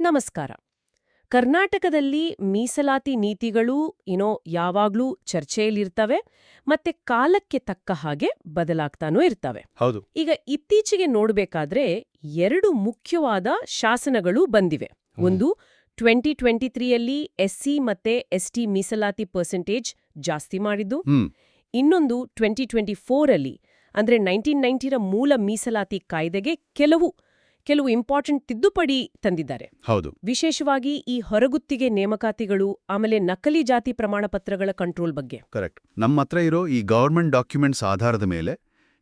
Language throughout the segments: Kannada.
ನಮಸ್ಕಾರ. ಕರ್ನಾಟಕದಲ್ಲಿ ಮೀಸಲಾತಿ ನೀತಿಗಳು ಏನೋ ಯಾವಾಗ್ಲೂ ಚರ್ಚೆಯಲ್ಲಿರ್ತವೆ ಮತ್ತೆ ಕಾಲಕ್ಕೆ ತಕ್ಕ ಹಾಗೆ ಬದಲಾಗ್ತಾನೂ ಇರ್ತವೆ. ಹೌದು. ಈಗ ಇತ್ತೀಚೆಗೆ ನೋಡ್ಬೇಕಾದ್ರೆ ಎರಡು ಮುಖ್ಯವಾದ ಶಾಸನಗಳು ಬಂದಿವೆ. ಒಂದು ಟ್ವೆಂಟಿ ಟ್ವೆಂಟಿ ತ್ರೀಯಲ್ಲಿ ಎಸ್ಸಿ ಮತ್ತೆ ಎಸ್ಟಿ ಮೀಸಲಾತಿ ಪರ್ಸೆಂಟೇಜ್ ಜಾಸ್ತಿ ಮಾಡಿದ್ದು. ಇನ್ನೊಂದು ಟ್ವೆಂಟಿ ಟ್ವೆಂಟಿ ಫೋರಲ್ಲಿ ಅಂದ್ರೆ ನೈನ್ಟೀನ್ ನೈನ್ಟಿರ ಮೂಲ ಮೀಸಲಾತಿ ಕಾಯ್ದೆಗೆ ಕೆಲವು ಕೆಲವು ಇಂಪಾರ್ಟೆಂಟ್ ತಿದ್ದುಪಡಿ ತಂದಿದ್ದಾರೆ. ಹೌದು. ವಿಶೇಷವಾಗಿ ಈ ಹೊರಗುತ್ತಿಗೆ ನೇಮಕಾತಿಗಳು ಆಮೇಲೆ ನಕಲಿ ಜಾತಿ ಪ್ರಮಾಣಪತ್ರಗಳ ಕಂಟ್ರೋಲ್ ಬಗ್ಗೆ. ಕರೆಕ್ಟ್ ನಮ್ಮ ಹತ್ರ ಇರೋ ಈ ಗವರ್ಮೆಂಟ್ ಡಾಕ್ಯುಮೆಂಟ್ಸ್ ಆಧಾರದ ಮೇಲೆ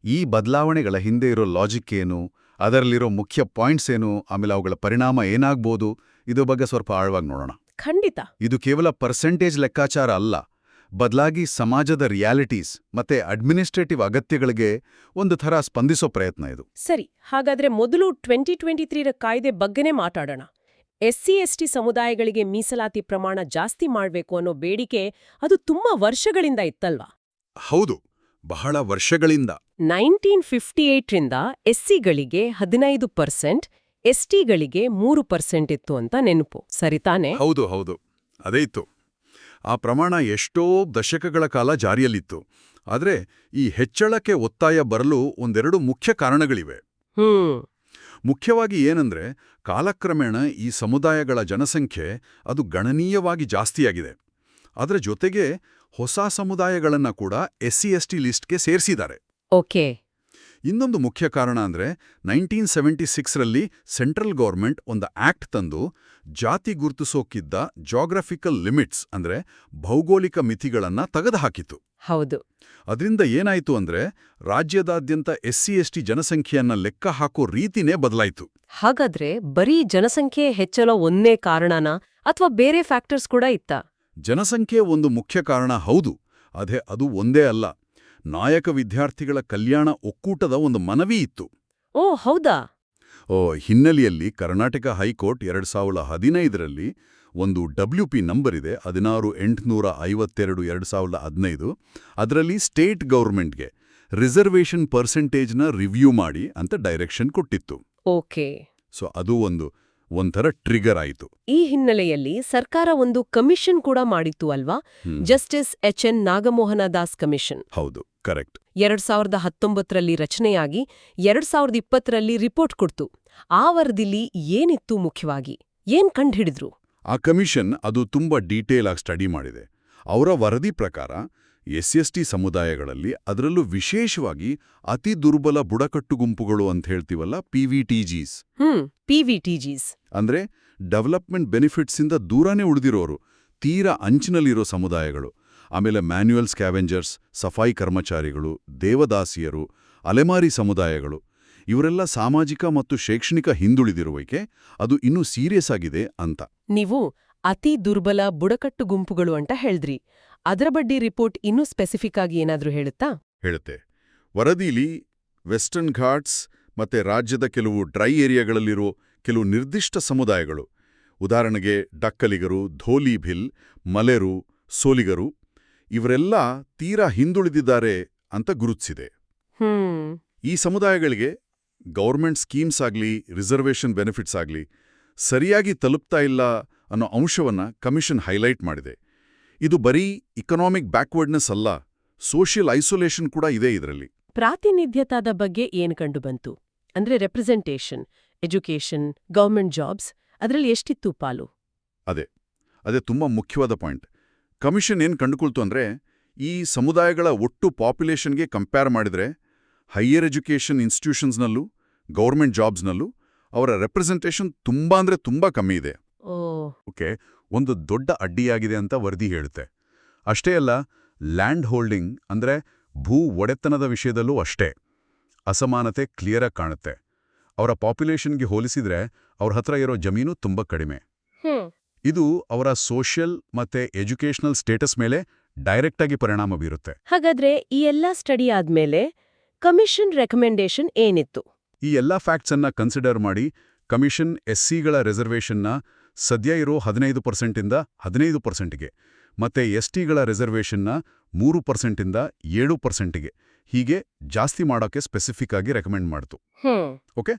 ಈ ಬದಲಾವಣೆಗಳ ಹಿಂದೆ ಇರೋ ಲಾಜಿಕ್ ಏನು ಅದರಲ್ಲಿರೋ ಮುಖ್ಯ ಪಾಯಿಂಟ್ಸ್ ಏನು ಆಮೇಲೆ ಅವುಗಳ ಪರಿಣಾಮ ಏನಾಗ್ಬೋದು ಇದು ಬಗ್ಗೆ ಸ್ವಲ್ಪ ಆಳವಾಗಿ ನೋಡೋಣ. ಖಂಡಿತ. ಇದು ಕೇವಲ ಪರ್ಸೆಂಟೇಜ್ ಲೆಕ್ಕಾಚಾರ ಅಲ್ಲ. ಬದಲಾಗಿ ಸಮಾಜದ ರಿಯಾಲಿಟೀಸ್ ಮತ್ತೆ ಅಡ್ಮಿನಿಸ್ಟ್ರೇಟಿವ್ ಅಗತ್ಯಗಳಿಗೆ ಒಂದು ಥರ ಸ್ಪಂದಿಸೋ ಪ್ರಯತ್ನ ಇದು. ಸರಿ ಹಾಗಾದ್ರೆ ಮೊದಲು ಟ್ವೆಂಟಿ ಟ್ವೆಂಟಿ ತ್ರೀರ ಕಾಯ್ದೆ ಬಗ್ಗೆನೇ ಮಾತಾಡೋಣ. ಎಸ್ಸಿ ಎಸ್ಟಿ ಸಮುದಾಯಗಳಿಗೆ ಮೀಸಲಾತಿ ಪ್ರಮಾಣ ಜಾಸ್ತಿ ಮಾಡಬೇಕು ಅನ್ನೋ ಬೇಡಿಕೆ ಅದು ತುಂಬಾ ವರ್ಷಗಳಿಂದ ಇತ್ತಲ್ವಾ? ಹೌದು ಬಹಳ ವರ್ಷಗಳಿಂದ. ನೈನ್ಟೀನ್ ಫಿಫ್ಟಿ ಏಟ್ರಿಂದ ಎಸ್ಸಿಗಳಿಗೆ ಹದಿನೈದು ಪರ್ಸೆಂಟ್ ಎಸ್ಟಿಗಳಿಗೆ ಮೂರು ಪರ್ಸೆಂಟ್ ಇತ್ತು ಅಂತ ನೆನಪು. ಸರಿತಾನೆ ಹೌದು ಹೌದು. ಅದೇ ಇತ್ತು. ಆ ಪ್ರಮಾಣ ಎಷ್ಟೋ ದಶಕಗಳ ಕಾಲ ಜಾರಿಯಲ್ಲಿತ್ತು. ಆದರೆ ಈ ಹೆಚ್ಚಳಕ್ಕೆ ಒತ್ತಾಯ ಬರಲು ಒಂದೆರಡು ಮುಖ್ಯ ಕಾರಣಗಳಿವೆ. ಮುಖ್ಯವಾಗಿ ಏನಂದ್ರೆ ಕಾಲಕ್ರಮೇಣ ಈ ಸಮುದಾಯಗಳ ಜನಸಂಖ್ಯೆ ಅದು ಗಣನೀಯವಾಗಿ ಜಾಸ್ತಿಯಾಗಿದೆ. ಅದರ ಜೊತೆಗೆ ಹೊಸ ಸಮುದಾಯಗಳನ್ನ ಕೂಡ ಎಸ್ಸಿ ಎಸ್ಟಿ ಲಿಸ್ಟ್ಗೆ ಸೇರಿಸಿದ್ದಾರೆ. ಓಕೆ. ಇನ್ನೊಂದು ಮುಖ್ಯ ಕಾರಣ ಅಂದ್ರೆ ನೈನ್ಟೀನ್ ಸೆವೆಂಟಿ ಸಿಕ್ಸ್ರಲ್ಲಿ ಸೆಂಟ್ರಲ್ ಗೌರ್ಮೆಂಟ್ ಒಂದು ಆಕ್ಟ್ ತಂದು ಜಾತಿ ಗುರುತಿಸೋಕಿದ್ದ ಜಾಗ್ರಫಿಕಲ್ ಲಿಮಿಟ್ಸ್ ಅಂದ್ರೆ ಭೌಗೋಳಿಕ ಮಿತಿಗಳನ್ನ ತೆಗೆದುಹಾಕಿತು ಹೌದು. ಅದರಿಂದ ಏನಾಯ್ತು ಅಂದ್ರೆ ರಾಜ್ಯದಾದ್ಯಂತ ಎಸ್ ಸಿ ಎಸ್ ಟಿ ಜನಸಂಖ್ಯೆಯನ್ನ ಲೆಕ್ಕ ಹಾಕೋ ರೀತಿನೇ ಬದಲಾಯಿತು. ಹಾಗಾದ್ರೆ ಬರೀ ಜನಸಂಖ್ಯೆ ಹೆಚ್ಚಲೋ ಒಂದೇ ಕಾರಣನ ಅಥವಾ ಬೇರೆ ಫ್ಯಾಕ್ಟರ್ಸ್ ಕೂಡ ಇತ್ತ? ಜನಸಂಖ್ಯೆ ಒಂದು ಮುಖ್ಯ ಕಾರಣ ಹೌದು ಅದೇ ಅದು ಒಂದೇ ಅಲ್ಲ. ನಾಯಕ ವಿದ್ಯಾರ್ಥಿಗಳ ಕಲ್ಯಾಣ ಒಕ್ಕೂಟದ ಒಂದು ಮನವಿ ಇತ್ತು. ಓ ಹೌದಾ? ಓ ಹಿನ್ನೆಲೆಯಲ್ಲಿ ಕರ್ನಾಟಕ ಹೈಕೋರ್ಟ್ ಎರಡು ಸಾವಿರದ ಹದಿನೈದರಲ್ಲಿ ಒಂದು ಡಬ್ಲ್ಯೂ ಪಿ ನಂಬರ್ ಇದೆ ಹದಿನಾರು ಎಂಟುನೂರ ಐವತ್ತೆರಡು ಎರಡು ಸಾವಿರದ ಹದಿನೈದು. ಅದರಲ್ಲಿ ಸ್ಟೇಟ್ ಗೌರ್ಮೆಂಟ್ಗೆ ರಿಸರ್ವೇಷನ್ ಪರ್ಸೆಂಟೇಜ್ನ ರಿವ್ಯೂ ಮಾಡಿ ಅಂತ ಡೈರೆಕ್ಷನ್ ಕೊಟ್ಟಿತ್ತು. ಓಕೆ. ಸೊ ಅದು ಒಂದು ಒಂಥರ ಟ್ರಿಗರ್ ಆಯಿತು. ಈ ಹಿನ್ನೆಲೆಯಲ್ಲಿ ಸರ್ಕಾರ ಒಂದು ಕಮಿಷನ್ ಕೂಡ ಮಾಡಿತ್ತು ಅಲ್ವಾ. Justice H N Nagamohan Das commission ಹೌದು ಕರೆಕ್ಟ್ ಎರಡ್ ಸಾವಿರದ ಹತ್ತೊಂಬತ್ತರಲ್ಲಿ ರಚನೆಯಾಗಿ ಎರಡ್ ಸಾವಿರದ ಇಪ್ಪತ್ತರಲ್ಲಿ ರಿಪೋರ್ಟ್ ಕೊಡ್ತು. ಆ ವರದಿಲಿ ಏನಿತ್ತು ಮುಖ್ಯವಾಗಿ? ಏನ್ ಕಂಡುಹಿಡಿದ್ರು? ಆ ಕಮಿಷನ್ ಅದು ತುಂಬಾ ಡೀಟೇಲ್ ಆಗಿ ಸ್ಟಡಿ ಮಾಡಿದೆ. ಅವರ ವರದಿ ಪ್ರಕಾರ ಎಸ್ ಎಸ್ ಟಿ ಸಮುದಾಯಗಳಲ್ಲಿ ಅದರಲ್ಲೂ ವಿಶೇಷವಾಗಿ ಅತಿ ದುರ್ಬಲ ಬುಡಕಟ್ಟು ಗುಂಪುಗಳು ಅಂತ ಹೇಳ್ತೀವಲ್ಲ ಪಿ ವಿ ಟಿ ಜೀಸ್. ಅಂದ್ರೆ ಡೆವಲಪ್ಮೆಂಟ್ ಬೆನಿಫಿಟ್ಸಿಂದ ದೂರನೇ ಉಳಿದಿರೋರು ತೀರಾ ಅಂಚಿನಲ್ಲಿರೋ ಸಮುದಾಯಗಳು. ಆಮೇಲೆ ಮ್ಯಾನ್ಯುಯಲ್ ಸ್ಕ್ಯಾವೆಂಜರ್ಸ್ ಸಫಾಯಿ ಕರ್ಮಚಾರಿಗಳು ದೇವದಾಸಿಯರು ಅಲೆಮಾರಿ ಸಮುದಾಯಗಳು. ಇವರೆಲ್ಲ ಸಾಮಾಜಿಕ ಮತ್ತು ಶೈಕ್ಷಣಿಕ ಹಿಂದುಳಿದಿರುವಿಕೆ ಅದು ಇನ್ನೂ ಸೀರಿಯಸ್ ಆಗಿದೆ ಅಂತ. ನೀವು ಅತಿ ದುರ್ಬಲ ಬುಡಕಟ್ಟು ಗುಂಪುಗಳು ಅಂತ ಹೇಳಿದ್ರಿ. ಅದರ ಬಡ್ಡಿ ರಿಪೋರ್ಟ್ ಇನ್ನೂ ಸ್ಪೆಸಿಫಿಕ್ ಆಗಿ ಏನಾದರೂ ಹೇಳುತ್ತಾ? ಹೇಳುತ್ತೆ. ವರದಿಲಿ ವೆಸ್ಟರ್ನ್ ಘಾಟ್ಸ್ ಮತ್ತೆ ರಾಜ್ಯದ ಕೆಲವು ಡ್ರೈ ಏರಿಯಾಗಳಲ್ಲಿರೋ ಕೆಲವು ನಿರ್ದಿಷ್ಟ ಸಮುದಾಯಗಳು. ಉದಾಹರಣೆಗೆ ಡಕ್ಕಲಿಗರು ಧೋಲಿಭಿಲ್ ಮಲೆರು ಸೋಲಿಗರು ಇವರೆಲ್ಲ ತೀರಾ ಹಿಂದುಳಿದಿದ್ದಾರೆ ಅಂತ ಗುರುತಿಸಿದೆ. ಈ ಸಮುದಾಯಗಳಿಗೆ ಗೌರ್ಮೆಂಟ್ ಸ್ಕೀಮ್ಸ್ ಆಗಲಿ ರಿಸರ್ವೇಷನ್ ಬೆನಿಫಿಟ್ಸ್ ಆಗಲಿ ಸರಿಯಾಗಿ ತಲುಪ್ತಾ ಇಲ್ಲ ಅನ್ನೋ ಅಂಶವನ್ನು ಕಮಿಷನ್ ಹೈಲೈಟ್ ಮಾಡಿದೆ. ಇದು ಬರೀ ಇಕನಾಮಿಕ್ ಬ್ಯಾಕ್ವರ್ಡ್ನೆಸ್ ಅಲ್ಲ ಸೋಷಿಯಲ್ ಐಸೋಲೇಷನ್ ಕೂಡ ಇದೆ ಇದರಲ್ಲಿ. ಪ್ರಾತಿನಿಧ್ಯತಾದ ಬಗ್ಗೆ ಏನು ಕಂಡು ಬಂತು ಅಂದ್ರೆ ರೆಪ್ರೆಸೆಂಟೇಷನ್ ಎಜುಕೇಷನ್ ಗೌರ್ಮೆಂಟ್ ಜಾಬ್ಸ್ ಅದರಲ್ಲಿ ಎಷ್ಟಿತ್ತು ಪಾಲು? ಅದೇ ಅದೇ ತುಂಬ ಮುಖ್ಯವಾದ ಪಾಯಿಂಟ್. ಕಮಿಷನ್ ಏನು ಕಂಡುಕೊಳ್ತು ಅಂದರೆ ಈ ಸಮುದಾಯಗಳ ಒಟ್ಟು ಪಾಪ್ಯುಲೇಷನ್ಗೆ ಕಂಪೇರ್ ಮಾಡಿದರೆ ಹೈಯರ್ ಎಜುಕೇಷನ್ ಇನ್ಸ್ಟಿಟ್ಯೂಷನ್ಸ್ನಲ್ಲೂ ಗೌರ್ಮೆಂಟ್ ಜಾಬ್ಸ್ನಲ್ಲೂ ಅವರ ರೆಪ್ರೆಸೆಂಟೇಷನ್ ತುಂಬ ಅಂದರೆ ತುಂಬ ಕಮ್ಮಿ ಇದೆ. ಓಕೆ ಒಂದು ದೊಡ್ಡ ಅಡ್ಡಿಯಾಗಿದೆ ಅಂತ ವರದಿ ಹೇಳುತ್ತೆ. ಅಷ್ಟೇ ಅಲ್ಲ ಲ್ಯಾಂಡ್ ಹೋಲ್ಡಿಂಗ್ ಅಂದರೆ ಭೂ ಒಡೆತನದ ವಿಷಯದಲ್ಲೂ ಅಷ್ಟೇ. ಅಸಮಾನತೆ ಕ್ಲಿಯರಾಗಿ ಕಾಣುತ್ತೆ. ಅವರ ಪಾಪ್ಯುಲೇಷನ್ಗೆ ಹೋಲಿಸಿದ್ರೆ ಅವ್ರ ಹತ್ರ ಇರೋ ಜಮೀನು ತುಂಬ ಕಡಿಮೆ. ಇದು ಅವರ ಸೋಷಿಯಲ್ ಮತ್ತೆ ಎಜುಕೇಷನಲ್ ಸ್ಟೇಟಸ್ ಮೇಲೆ ಡೈರೆಕ್ಟಾಗಿ ಪರಿಣಾಮ ಬೀರುತ್ತೆ. ಹಾಗಾದ್ರೆ ಈ ಎಲ್ಲಾ ಸ್ಟಡಿ ಆದ್ಮೇಲೆ ಕಮಿಷನ್ ರೆಕಮೆಂಡೇಶನ್ ಏನಿತ್ತು? ಈ ಎಲ್ಲ ಫ್ಯಾಕ್ಟ್ಸ್ ಅನ್ನ ಕನ್ಸಿಡರ್ ಮಾಡಿ ಕಮಿಷನ್ ಎಸ್ಸಿಗಳ ರಿಸರ್ವೇಷನ್ನ ಸದ್ಯ ಇರೋ ಹದಿನೈದು ಪರ್ಸೆಂಟಿಂದ ಹದಿನೈದು ಪರ್ಸೆಂಟ್ಗೆ. ಮತ್ತೆ ಎಸ್ಟಿಗಳ ರಿಸರ್ವೇಷನ್ನ ಮೂರು ಪರ್ಸೆಂಟಿಂದ ಏಳು ಪರ್ಸೆಂಟಿಗೆ. ಹೀಗೆ ಜಾಸ್ತಿ ಮಾಡೋಕ್ಕೆ ಸ್ಪೆಸಿಫಿಕ್ ಆಗಿ ರೆಕಮೆಂಡ್ ಮಾಡ್ತು. ಓಕೆ?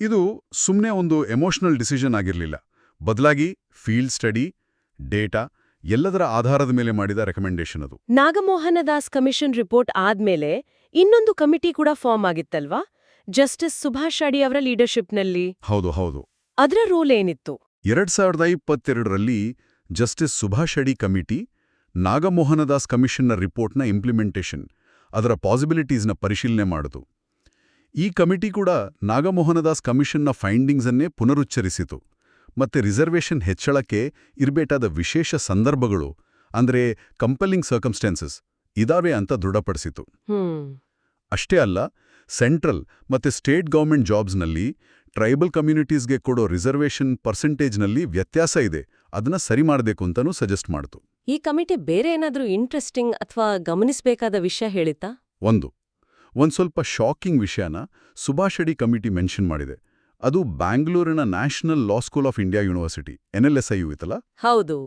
ಇದು ಸುಮ್ಮನೆ ಒಂದು ಎಮೋಷನಲ್ ಡಿಸಿಷನ್ ಆಗಿರಲಿಲ್ಲ. ಬದಲಾಗಿ ಫೀಲ್ಡ್ ಸ್ಟಡಿ ಡೇಟಾ ಎಲ್ಲದರ ಆಧಾರದ ಮೇಲೆ ಮಾಡಿದ ರೆಕಮೆಂಡೇಶನ್ ಅದು. ನಾಗಮೋಹನ ದಾಸ್ ಕಮಿಷನ್ ರಿಪೋರ್ಟ್ ಆದ್ಮೇಲೆ ಇನ್ನೊಂದು ಕಮಿಟಿ ಕೂಡ ಫಾರ್ಮ್ ಆಗಿತ್ತಲ್ವಾ? ಜಸ್ಟಿಸ್ ಸುಭಾಷ್ ಅಡಿ ಅವರ ಲೀಡರ್ಶಿಪ್ನಲ್ಲಿ ಹೌದು ಹೌದು. ಅದರ ರೋಲ್ ಏನಿತ್ತು? ಎರಡ್ ಸಾವಿರದ ಇಪ್ಪತ್ತೆರಡರಲ್ಲಿ ಜಸ್ಟಿಸ್ ಸುಭಾಷ್ ಅಡಿ ಕಮಿಟಿ ನಾಗಮೋಹನದಾಸ್ ಕಮಿಷನ್ನ ರಿಪೋರ್ಟ್ನ ಇಂಪ್ಲಿಮೆಂಟೇಷನ್ ಅದರ ಪಾಸಿಬಿಲಿಟೀಸ್ನ ಪರಿಶೀಲನೆ ಮಾಡಿತು. ಈ ಕಮಿಟಿ ಕೂಡ ನಾಗಮೋಹನದಾಸ್ ಕಮಿಷನ್ನ ಫೈಂಡಿಂಗ್ಸನ್ನೇ ಪುನರುಚ್ಚರಿಸಿತು. ಮತ್ತೆ ರಿಸರ್ವೇಷನ್ ಹೆಚ್ಚಳಕ್ಕೆ ಇರಬೇಕಾದ ವಿಶೇಷ ಸಂದರ್ಭಗಳು ಅಂದರೆ ಕಂಪೆಲಿಂಗ್ ಸರ್ಕಮ್ಸ್ಟೆನ್ಸಸ್ ಇದಾವೆ ಅಂತ ದೃಢಪಡಿಸಿತು. ಅಷ್ಟೇ ಅಲ್ಲ ಸೆಂಟ್ರಲ್ ಮತ್ತೆ ಸ್ಟೇಟ್ ಗೌರ್ಮೆಂಟ್ ಜಾಬ್ಸ್ನಲ್ಲಿ ಟ್ರೈಬಲ್ ಕಮ್ಯುನಿಟೀಸ್ಗೆ ಕೊಡೋ ರಿಸರ್ವೇಷನ್ ಪರ್ಸೆಂಟೇಜ್ನಲ್ಲಿ ವ್ಯತ್ಯಾಸ ಇದೆ. ಅದನ್ನ ಸರಿ ಮಾಡಬೇಕು ಅಂತಲೂ ಸಜೆಸ್ಟ್ ಮಾಡ್ತು. ಈ ಕಮಿಟಿ ಬೇರೆ ಏನಾದರೂ ಇಂಟ್ರೆಸ್ಟಿಂಗ್ ಅಥವಾ ಗಮನಿಸಬೇಕಾದ ವಿಷಯ ಹೇಳಿತಾ ಒಂದು. ಒಂದು ಸ್ವಲ್ಪ ಶಾಕಿಂಗ್ ವಿಷಯನ ಸುಭಾಷಡಿ ಕಮಿಟಿ ಮೆನ್ಷನ್ ಮಾಡಿದೆ. ಅದು ಬ್ಯಾಂಗ್ಳೂರಿನ national law school of India university NLSIU ಇತ್ತಲ್ಲ? ಹೌದು.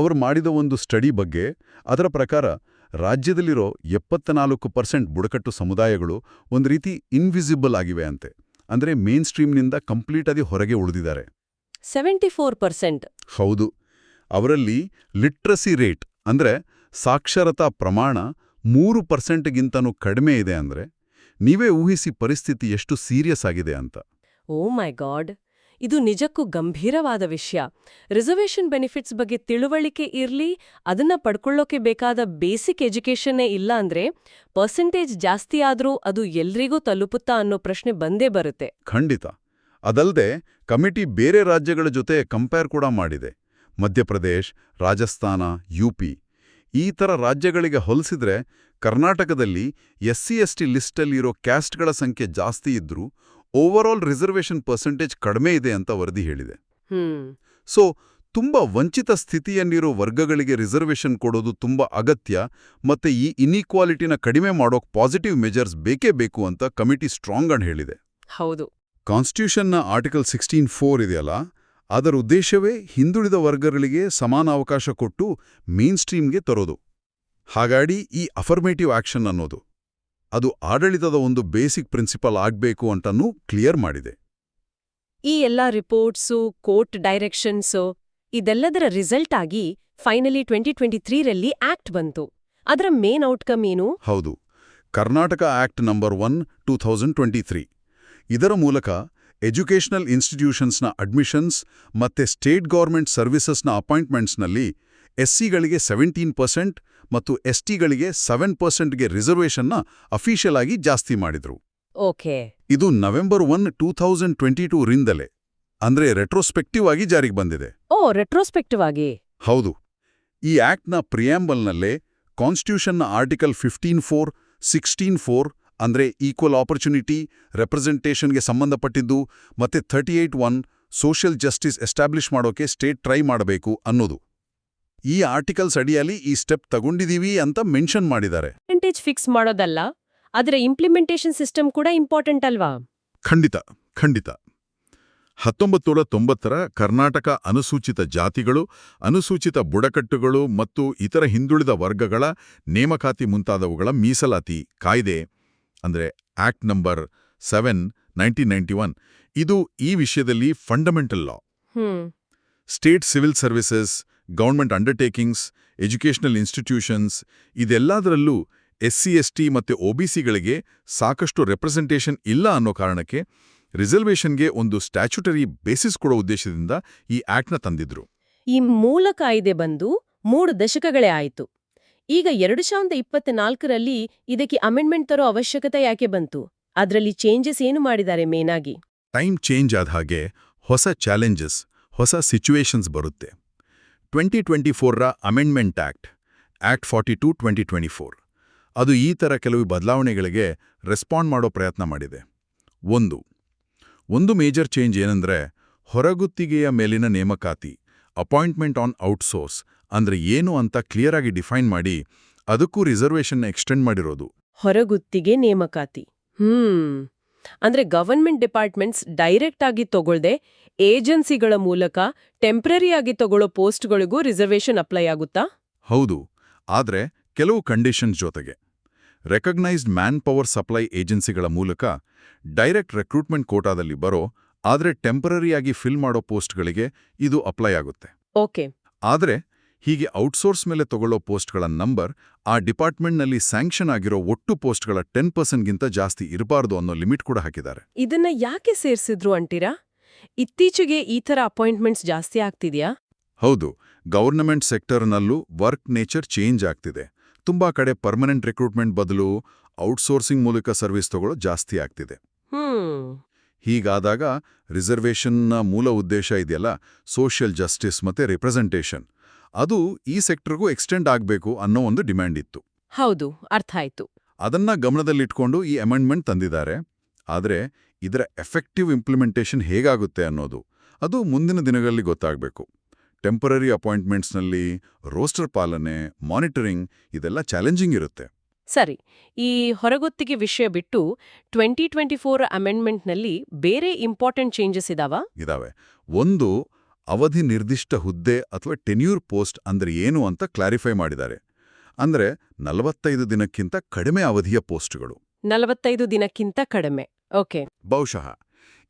ಅವರು ಮಾಡಿದ ಒಂದು ಸ್ಟಡಿ ಬಗ್ಗೆ ಅದರ ಪ್ರಕಾರ ರಾಜ್ಯದಲ್ಲಿರೋ ಎಪ್ಪತ್ನಾಲ್ಕು ಪರ್ಸೆಂಟ್ ಬುಡಕಟ್ಟು ಸಮುದಾಯಗಳು ಒಂದು ರೀತಿ ಇನ್ವಿಸಿಬಲ್ ಆಗಿವೆ ಅಂತೆ. ಅಂದ್ರೆ ಮೇನ್ ಸ್ಟ್ರೀಮ್ನಿಂದ ಕಂಪ್ಲೀಟ್ ಆಗಿ ಹೊರಗೆ ಉಳಿದಿದ್ದಾರೆ. Seventy four percent. ಹೌದು. ಅವರಲ್ಲಿ ಲಿಟ್ರಸಿ ರೇಟ್ ಅಂದ್ರೆ ಸಾಕ್ಷರತಾ ಪ್ರಮಾಣ ಮೂರು ಪರ್ಸೆಂಟ್ಗಿಂತನೂ ಕಡಿಮೆ ಇದೆ ಅಂದ್ರೆ ನೀವೇ ಊಹಿಸಿ ಪರಿಸ್ಥಿತಿ ಎಷ್ಟು ಸೀರಿಯಸ್ ಆಗಿದೆ ಅಂತ. Oh my god. ಇದು ನಿಜಕ್ಕೂ ಗಂಭೀರವಾದ ವಿಷಯ. ರಿಸರ್ವೇಷನ್ ಬೆನಿಫಿಟ್ಸ್ ಬಗ್ಗೆ ತಿಳುವಳಿಕೆ ಇರಲಿ, ಅದನ್ನ ಪಡ್ಕೊಳ್ಳೋಕೆ ಬೇಕಾದ ಬೇಸಿಕ್ ಎಜುಕೇಷನ್ನೇ ಇಲ್ಲ ಅಂದ್ರೆ ಪರ್ಸೆಂಟೇಜ್ ಜಾಸ್ತಿ ಆದರೂ ಅದು ಎಲ್ರಿಗೂ ತಲುಪುತ್ತಾ ಅನ್ನೋ ಪ್ರಶ್ನೆ ಬಂದೇ ಬರುತ್ತೆ. ಖಂಡಿತ. ಅದಲ್ಲದೆ ಕಮಿಟಿ ಬೇರೆ ರಾಜ್ಯಗಳ ಜೊತೆ ಕಂಪೇರ್ ಕೂಡ ಮಾಡಿದೆ. ಮಧ್ಯಪ್ರದೇಶ್, ರಾಜಸ್ಥಾನ ಯುಪಿ ಈ ಥರ ರಾಜ್ಯಗಳಿಗೆ ಹೋಲಿಸಿದ್ರೆ ಕರ್ನಾಟಕದಲ್ಲಿ ಎಸ್ ಸಿ ಎಸ್ ಟಿ ಲಿಸ್ಟಲ್ಲಿರೋ ಕ್ಯಾಸ್ಟ್ಗಳ ಸಂಖ್ಯೆ ಜಾಸ್ತಿ ಇದ್ರೂ ಓವರಾಲ್ ರಿಸರ್ವೇಷನ್ ಪರ್ಸೆಂಟೇಜ್ ಕಡಿಮೆ ಇದೆ ಅಂತ ವರದಿ ಹೇಳಿದೆ. ಸೊ ತುಂಬ ವಂಚಿತ ಸ್ಥಿತಿಯಲ್ಲಿರೋ ವರ್ಗಗಳಿಗೆ ರಿಸರ್ವೇಷನ್ ಕೊಡೋದು ತುಂಬ ಅಗತ್ಯ ಮತ್ತೆ ಈ ಇನ್ಇಕ್ವಾಲಿಟಿನ ಕಡಿಮೆ ಮಾಡೋಕ್ ಪಾಸಿಟಿವ್ ಮೆಜರ್ಸ್ ಬೇಕೇ ಬೇಕು ಅಂತ ಕಮಿಟಿ ಸ್ಟ್ರಾಂಗ್ ಅಂಡ್ ಹೇಳಿದೆ. ಹೌದು. ಕಾನ್ಸ್ಟಿಟ್ಯೂಷನ್ನ ಆರ್ಟಿಕಲ್ ಸಿಕ್ಸ್ಟೀನ್ ಫೋರ್ ಇದೆಯಲ್ಲ ಅದರ ಉದ್ದೇಶವೇ ಹಿಂದುಳಿದ ವರ್ಗಗಳಿಗೆ ಸಮಾನ ಅವಕಾಶ ಕೊಟ್ಟು ಮೇನ್ ಸ್ಟ್ರೀಮ್ಗೆ ತರೋದು. ಹಾಗಾಗಿ ಈ ಅಫರ್ಮೇಟಿವ್ ಆಕ್ಷನ್ ಅನ್ನೋದು. ಅದು ಆಡಳಿತದ ಒಂದು ಬೇಸಿಕ್ ಪ್ರಿನ್ಸಿಪಲ್ ಆಗಬೇಕು ಅಂತನೂ ಕ್ಲಿಯರ್ ಮಾಡಿದೆ. ಈ ಎಲ್ಲಾ ರಿಪೋರ್ಟ್ಸು ಕೋರ್ಟ್ ಡೈರೆಕ್ಷನ್ಸು ಇದೆಲ್ಲದರ ರಿಸಲ್ಟ್ ಆಗಿ ಫೈನಲಿ ಟ್ವೆಂಟಿ ಟ್ವೆಂಟಿ ತ್ರೀರಲ್ಲಿ ಆಕ್ಟ್ ಬಂತು. ಅದರ ಮೇನ್ ಔಟ್ಕಮ್ ಏನು? ಹೌದು. Karnataka act number one two thousand twenty three ಇದರ ಮೂಲಕ ಎಜುಕೇಷನಲ್ ಇನ್ಸ್ಟಿಟ್ಯೂಷನ್ಸ್ನ ಅಡ್ಮಿಷನ್ಸ್ ಮತ್ತೆ ಸ್ಟೇಟ್ ಗೌರ್ಮೆಂಟ್ ಸರ್ವಿಸಸ್ನ ಅಪಾಯಿಂಟ್ಮೆಂಟ್ಸ್ನಲ್ಲಿ ಎಸ್ಸಿಗಳಿಗೆ ಸೆವೆಂಟೀನ್ ಪರ್ಸೆಂಟ್ ಮತ್ತು ಎಸ್ಟಿಗಳಿಗೆ ಸೆವೆನ್ ಪರ್ಸೆಂಟ್ಗೆ ರಿಸರ್ವೇಷನ್ನ ಅಫಿಷಿಯಲ್ ಆಗಿ ಜಾಸ್ತಿ ಮಾಡಿದ್ರು. ಓಕೆ. ಇದು November one two thousand twenty two ರಿಂದಲೇ. ಅಂದ್ರೆ ರೆಟ್ರೋಸ್ಪೆಕ್ಟಿವ್ ಆಗಿ ಜಾರಿಗೆ ಬಂದಿದೆ. ಓ ರೆಟ್ರೋಸ್ಪೆಕ್ಟಿವ್ ಆಗಿ. ಹೌದು. ಈ ಆಕ್ಟ್ನ ಪ್ರಿಯಾಂಬಲ್ನಲ್ಲೇ ಕಾನ್ಸ್ಟಿಟ್ಯೂಷನ್ನ article fifteen four sixteen four ಅಂದ್ರೆ ಈಕ್ವಲ್ ಆಪರ್ಚುನಿಟಿ ರೆಪ್ರೆಸೆಂಟೇಷನ್ಗೆ ಸಂಬಂಧಪಟ್ಟಿದ್ದು ಮತ್ತೆ thirty eight one social justice establish ಮಾಡೋಕೆ ಸ್ಟೇಟ್ ಟ್ರೈ ಮಾಡಬೇಕು ಅನ್ನೋದು. ಈ ಆರ್ಟಿಕಲ್ಸ್ ಅಡಿಯಲ್ಲಿ ಈ ಸ್ಟೆಪ್ ತಗೊಂಡಿದೀವಿ ಅಂತ ಮೆನ್ಷನ್ ಮಾಡಿದ್ದಾರೆ. ಪರ್ಸೆಂಟೇಜ್ ಫಿಕ್ಸ್ ಮಾಡೋದಲ್ಲ ಅದರ ಇಂಪ್ಲಿಮೆಂಟೇಷನ್ ಸಿಸ್ಟಮ್ ಕೂಡ ಇಂಪಾರ್ಟೆಂಟ್ ಅಲ್ವಾ? ಖಂಡಿತ ಖಂಡಿತ. ಹತ್ತೊಂಬತ್ತು ನೂರ ತೊಂಬತ್ತರ ಕರ್ನಾಟಕ ಅನುಸೂಚಿತ ಜಾತಿಗಳು ಅನುಸೂಚಿತ ಬುಡಕಟ್ಟುಗಳು ಮತ್ತು ಇತರ ಹಿಂದುಳಿದ ವರ್ಗಗಳ ನೇಮಕಾತಿ ಮುಂತಾದವುಗಳ ಮೀಸಲಾತಿ ಕಾಯ್ದೆ ಅಂದ್ರೆ act number seven nineteen ninety one ಇದು ಈ ವಿಷಯದಲ್ಲಿ fundamental law state civil services government undertakings educational institutions ಇದೆಲ್ಲದರಲ್ಲೂ SC ST ಮತ್ತೆ ಒಬಿಸಿಗಳಿಗೆ ಸಾಕಷ್ಟು ರೆಪ್ರೆಸೆಂಟೇಷನ್ ಇಲ್ಲ ಅನ್ನೋ ಕಾರಣಕ್ಕೆ ರಿಸರ್ವೇಷನ್ಗೆ ಒಂದು ಸ್ಟ್ಯಾಚ್ಯುಟರಿ ಬೇಸಿಸ್ ಕೊಡೋ ಉದ್ದೇಶದಿಂದ ಈ ಆಕ್ಟ್ನ ತಂದಿದ್ರು. ಈ ಮೂಲ ಕಾಯ್ದೆ ಬಂದು ಮೂರು ದಶಕಗಳೇ ಆಯಿತು. ಈಗ ಎರಡು ಸಾವಿರದ ಇಪ್ಪತ್ನಾಲ್ಕರಲ್ಲಿ ಇದಕ್ಕೆ ಅಮೆಂಡ್ಮೆಂಟ್ ತರೋ ಅವಶ್ಯಕತೆ ಯಾಕೆ ಬಂತು? ಅದರಲ್ಲಿ ಚೇಂಜಸ್ ಏನು ಮಾಡಿದ್ದಾರೆ ಮೇನಾಗಿ? ಟೈಮ್ ಚೇಂಜ್ ಆದ ಹಾಗೆ ಹೊಸ ಚಾಲೆಂಜಸ್ ಹೊಸ ಸಿಚುವೇಶನ್ಸ್ ಬರುತ್ತೆ. Twenty twenty ಫೋರ್ರ amendment act act forty two twenty twenty four ಅದು ಈ ಥರ ಕೆಲವು ಬದಲಾವಣೆಗಳಿಗೆ ರೆಸ್ಪಾಂಡ್ ಮಾಡೋ ಪ್ರಯತ್ನ ಮಾಡಿದೆ. ಒಂದು ಒಂದು ಮೇಜರ್ ಚೇಂಜ್ ಏನಂದ್ರೆ ಹೊರಗುತ್ತಿಗೆಯ ಮೇಲಿನ ನೇಮಕಾತಿ ಅಪಾಯಿಂಟ್ಮೆಂಟ್ ಆನ್ ಔಟ್ಸೋರ್ಸ್ ಅಂದ್ರೆ ಏನು ಅಂತ ಕ್ಲಿಯರ್ ಆಗಿ ಡಿಫೈನ್ ಮಾಡಿ ಅದಕ್ಕೂ ರಿಸರ್ವೇಷನ್ನ ಎಕ್ಸ್ಟೆಂಡ್ ಮಾಡಿರೋದು. ಹೊರಗುತ್ತಿಗೆ ನೇಮಕಾತಿ. ಹ್ಮ್. ಅಂದ್ರೆ ಗವರ್ಮೆಂಟ್ ಡಿಪಾರ್ಟ್ಮೆಂಟ್ಸ್ ಡೈರೆಕ್ಟ್ ಆಗಿ ತಗೊಳ್ದೆ ಏಜೆನ್ಸಿಗಳ ಮೂಲಕ ಟೆಂಪ್ರರಿ ಆಗಿ ತಗೊಳ್ಳೋ ಪೋಸ್ಟ್ಗಳಿಗೂ ರಿಸರ್ವೇಷನ್ ಅಪ್ಲೈ ಆಗುತ್ತಾ? ಹೌದು. ಆದರೆ ಕೆಲವು ಕಂಡೀಷನ್ಸ್ ಜೊತೆಗೆ. ರೆಕಗ್ನೈಸ್ಡ್ ಮ್ಯಾನ್ ಪವರ್ ಸಪ್ಲೈ ಏಜೆನ್ಸಿಗಳ ಮೂಲಕ ಡೈರೆಕ್ಟ್ ರೆಕ್ರೂಟ್ಮೆಂಟ್ ಕೋಟಾದಲ್ಲಿ ಬರೋ ಆದರೆ ಟೆಂಪರರಿಯಾಗಿ ಫಿಲ್ ಮಾಡೋ ಪೋಸ್ಟ್ಗಳಿಗೆ ಇದು ಅಪ್ಲೈ ಆಗುತ್ತೆ. ಓಕೆ ಆದರೆ ಹೀಗೆ ಔಟ್ಸೋರ್ಸ್ ಮೇಲೆ ತಗೊಳ್ಳೋ ಪೋಸ್ಟ್ಗಳ ನಂಬರ್ ಆ ಡಿಪಾರ್ಟ್ಮೆಂಟ್ನಲ್ಲಿ ಸ್ಯಾಂಕ್ಷನ್ ಆಗಿರೋ ಒಟ್ಟು ಪೋಸ್ಟ್ಗಳ ಟೆನ್ ಪರ್ಸೆಂಟ್ಗಿಂತ ಜಾಸ್ತಿ ಇರಬಾರ್ದು ಅನ್ನೋ ಲಿಮಿಟ್ ಕೂಡ ಹಾಕಿದ್ದಾರೆ. ಇದನ್ನ ಯಾಕೆ ಸೇರಿಸಿದ್ರು ಅಂತೀರಾ? ಇತ್ತೀಚೆಗೆ ಈ ಥರ ಅಪಾಯಿಂಟ್ಮೆಂಟ್ಸ್ ಜಾಸ್ತಿ ಆಗ್ತಿದೆಯಾ? ಹೌದು ಗವರ್ನಮೆಂಟ್ ಸೆಕ್ಟರ್ನಲ್ಲೂ ವರ್ಕ್ ನೇಚರ್ ಚೇಂಜ್ ಆಗ್ತಿದೆ. ತುಂಬಾ ಕಡೆ ಪರ್ಮನೆಂಟ್ ರಿಕ್ರೂಟ್ಮೆಂಟ್ ಬದಲು ಔಟ್ಸೋರ್ಸಿಂಗ್ ಮೂಲಕ ಸರ್ವಿಸ್ ತಗೊಳ್ಳೋ ಜಾಸ್ತಿ ಆಗ್ತಿದೆ. ಹೀಗಾದಾಗ ರಿಸರ್ವೇಷನ್ನ ಮೂಲ ಉದ್ದೇಶ ಇದೆಯಲ್ಲ ಸೋಷಿಯಲ್ ಜಸ್ಟಿಸ್ ಮತ್ತೆ ರಿಪ್ರೆಸೆಂಟೇಷನ್. ಅದು ಈ ಸೆಕ್ಟರ್ಗೂ ಎಕ್ಸ್ಟೆಂಡ್ ಆಗಬೇಕು ಅನ್ನೋ ಒಂದು ಡಿಮ್ಯಾಂಡ್ ಇತ್ತು. ಹೌದು ಅರ್ಥ ಆಯ್ತು. ಅದನ್ನ ಗಮನದಲ್ಲಿಟ್ಕೊಂಡು ಈ ಅಮೆಂಡ್ಮೆಂಟ್ ತಂದಿದ್ದಾರೆ. ಆದರೆ ಇದರ ಎಫೆಕ್ಟಿವ್ ಇಂಪ್ಲಿಮೆಂಟೇಷನ್ ಹೇಗಾಗುತ್ತೆ ಅನ್ನೋದು ಅದು ಮುಂದಿನ ದಿನಗಳಲ್ಲಿ ಗೊತ್ತಾಗಬೇಕು. ಟೆಂಪರರಿ ಅಪಾಯಿಂಟ್ಮೆಂಟ್ಸ್ನಲ್ಲಿ ರೋಸ್ಟರ್ ಪಾಲನೆ ಮಾನಿಟರಿಂಗ್ ಇದೆಲ್ಲ ಚಾಲೆಂಜಿಂಗ್ ಇರುತ್ತೆ. ಸರಿ ಈ ಹೊರಗೊತ್ತಿಗೆ ವಿಷಯ ಬಿಟ್ಟು ಟ್ವೆಂಟಿ ಟ್ವೆಂಟಿ ಫೋರ್ ಅಮೆಂಡ್ಮೆಂಟ್ನಲ್ಲಿ ಬೇರೆ ಇಂಪಾರ್ಟೆಂಟ್ ಚೇಂಜಸ್ ಇದಾವ? ಇದಾವೆ. ಒಂದು ಅವಧಿ ನಿರ್ದಿಷ್ಟ ಹುದ್ದೆ ಅಥವಾ ಟೆನ್ಯೂರ್ ಪೋಸ್ಟ್ ಅಂದರೆ ಏನು ಅಂತ ಕ್ಲಾರಿಫೈ ಮಾಡಿದ್ದಾರೆ. ಅಂದ್ರೆ ನಲವತ್ತೈದು ದಿನಕ್ಕಿಂತ ಕಡಿಮೆ ಅವಧಿಯ ಪೋಸ್ಟ್ಗಳು ನಲವತ್ತೈದು ದಿನಕ್ಕಿಂತ ಕಡಿಮೆ. ಓಕೆ ಬಹುಶಃ.